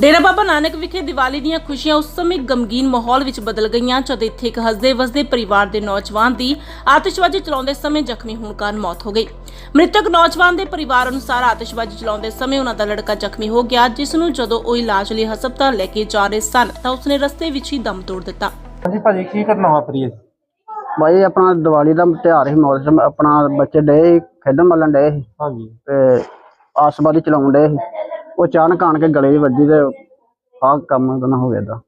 ਡੇਰਾ ਬਾਬਾ ਨਾਨਕ ਵਿਖੇ ਦੀਵਾਲੀ ਦੀਆਂ ਖੁਸ਼ੀਆਂ ਉਸ ਸਮੇਂ ਗਮਗੀਨ ਮਾਹੌਲ ਵਿੱਚ ਬਦਲ ਗਈਆਂ ਜਦ ਇੱਥੇ ਇੱਕ ਹੱਸਦੇ ਵਸਦੇ ਪਰਿਵਾਰ ਦੇ ਨੌਜਵਾਨ ਦੀ ਆਤਿਸ਼ਬਾਜ਼ੀ ਚਲਾਉਂਦੇ ਸਮੇਂ ਜ਼ਖਮੀ ਹੋਣ ਕਾਰਨ ਮੌਤ ਹੋ ਗਈ। ਮ੍ਰਿਤਕ ਨੌਜਵਾਨ ਦੇ ਪਰਿਵਾਰ ਅਨੁਸਾਰ ਆਤਿਸ਼ਬਾਜ਼ੀ ਚਲਾਉਂਦੇ ਸਮੇਂ ਉਹਨਾਂ ਦਾ ਲੜਕਾ ਜ਼ਖਮੀ ਹੋ ਗਿਆ ਜਿਸ ਨੂੰ ਜਦੋਂ ਉਹ ਇਲਾਜ ਲਈ ਹਸਪਤਾਲ ਲੈ ਕੇ ਜਾ ਰਹੇ ਸਨ ਤਾਂ ਉਸਨੇ ਰਸਤੇ ਵਿੱਚ ਹੀ ਦਮ ਤੋੜ ਦਿੱਤਾ। ਹਾਂਜੀ ਭਾਜੀ ਕੀ ਘਟਨਾ ਵਾਪਰੀ ਹੈ ਭਾਈ ਆਪਣਾ ਦੀਵਾਲੀ ਦਾ ਤਿਉਹਾਰ ਸੀ ਮੌਸਮ ਆਪਣਾ ਬੱਚੇ ਡੇ ਖੇਡਣ ਮੱਲਣ ਡੇ ਸੀ। ਹਾਂਜੀ। ਤੇ ਆਸਬਾਦੀ ਚਲਾਉਣ ਡੇ ਸੀ। ਉਹ ਅਚਾਨਕ ਆਣ ਕੇ ਗਲੇ 'ਚ ਵੱਜੀ ਤੇ ਆਹ ਕੰਮ ਦਾ ਨਾ ਹੋ ਗਿਆ ਦਾ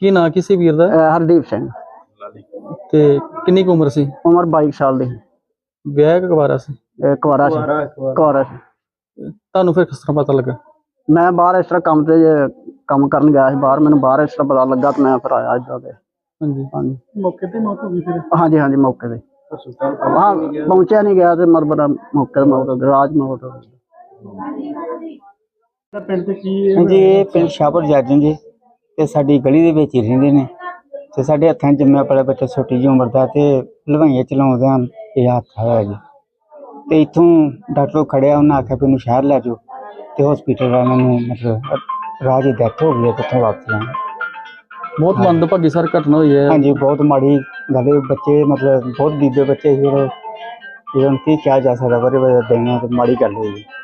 ਕੀ ਨਾਂ ਕਿਸੇ ਵੀਰ ਦਾ? ਹਰਦੀਪ ਸਿੰਘ। ਤੇ ਕਿੰਨੀ ਕੁ ਉਮਰ ਸੀ? ਉਮਰ 22 ਸਾਲ ਦੀ। ਵਿਆਹ ਕਿ ਕੁਵਾਰਾ ਸੀ? ਇਹ ਕੁਆਰਾ ਸੀ। ਕੁਆਰਾ ਸੀ। ਤੁਹਾਨੂੰ ਫਿਰ ਕਿਸ ਤਰ੍ਹਾਂ ਪਤਾ ਲੱਗਾ? ਮੈਂ ਬਾਹਰ ਇਸ ਤਰ੍ਹਾਂ ਕੰਮ ਤੇ ਕੰਮ ਕਰਨ ਗਿਆ ਸੀ ਬਾਹਰ ਮੈਨੂੰ ਬਾਹਰ ਇਸ ਤਰ੍ਹਾਂ ਪਤਾ ਲੱਗਾ ਤੇ ਮੈਂ ਫਿਰ ਆਇਆ ਜਾ ਕੇ ਹਾਂਜੀ। ਹਾਂਜੀ। ਮੌਕੇ ਤੇ ਮੌਤ ਹੋ ਗਈ ਫਿਰ? ਹਾਂਜੀ ਹਾਂਜੀ ਮੌਕੇ ਤੇ। ਹਾਂ ਪਹੁੰਚਿਆ ਨਹੀਂ ਗਿਆ ਤੇ ਮਰਬਰਾ ਮੌਕੇ ਤੇ ਮੌਤ ਹੋ ਗਈ, ਰਾਜ ਮੌਤ ਹੋ ਗਈ। ਪਿੰਡ ਤੇ ਕੀ ਹੈ? ਹਾਂਜੀ ਇਹ ਪਿੰਡ ਸ਼ਾਹਪੁਰ ਜਾਜਨ ਜੀ ਤੇ ਸਾਡੀ ਗਲੀ ਦੇ ਵਿੱਚ ਹੀ ਰਹਿੰਦੇ ਨੇ। ਤੇ ਸਾਡੇ ਹੱਥਾਂ 'ਚ ਜੰਮਿਆ ਪਲਿਆ ਬੱਚਾ ਛੋਟੀ ਜਿਹੀ ਉਮਰ ਦਾ ਤੇ ਹਲਵਾਈਆਂ ਚਲਾਉਂਦਿਆਂ ਇਹ ਹੱਥ ਆਇਆ ਜੀ। ਤੇ ਇੱਥੋਂ ਡਾਕਟਰ ਖੜਿਆ ਉਹਨਾਂ ਆਖਿਆ ਵੀ ਇਹਨੂੰ ਸ਼ਹਿਰ ਲੈ ਜਾਓ ਤੇ ਹਸਪੀਟਲ ਵਾਲਿਆਂ ਨੂੰ ਮਤਲਬ ਰਾਜ ਦੀ ਡੈਥ ਹੋ ਗਈ ਹੈ ਕਿੱਥੋਂ ਵਾਪਸ ਜਾਣਾ। ਬਹੁਤ ਮੰਦਭਾਗੀ ਸਰ ਘਟਨਾ ਹੋਈ ਹੈ। ਹਾਂਜੀ ਬਹੁਤ ਮਾੜੀ ਗੱਲ ਹੈ। ਬੱਚੇ ਮਤਲਬ ਬਹੁਤ ਦੀਦੇ ਬੱਚੇ ਸੀ ਜਿਹੜੇ ਇਹਨਾਂ ਨੂੰ ਕੀ ਕਿਹਾ ਜਾ ਸਕਦਾ ਪਰ ਇਹ ਦੇਣਾ ਤੇ ਮਾੜੀ ਗੱਲ ਹੋਈ ਹੈ।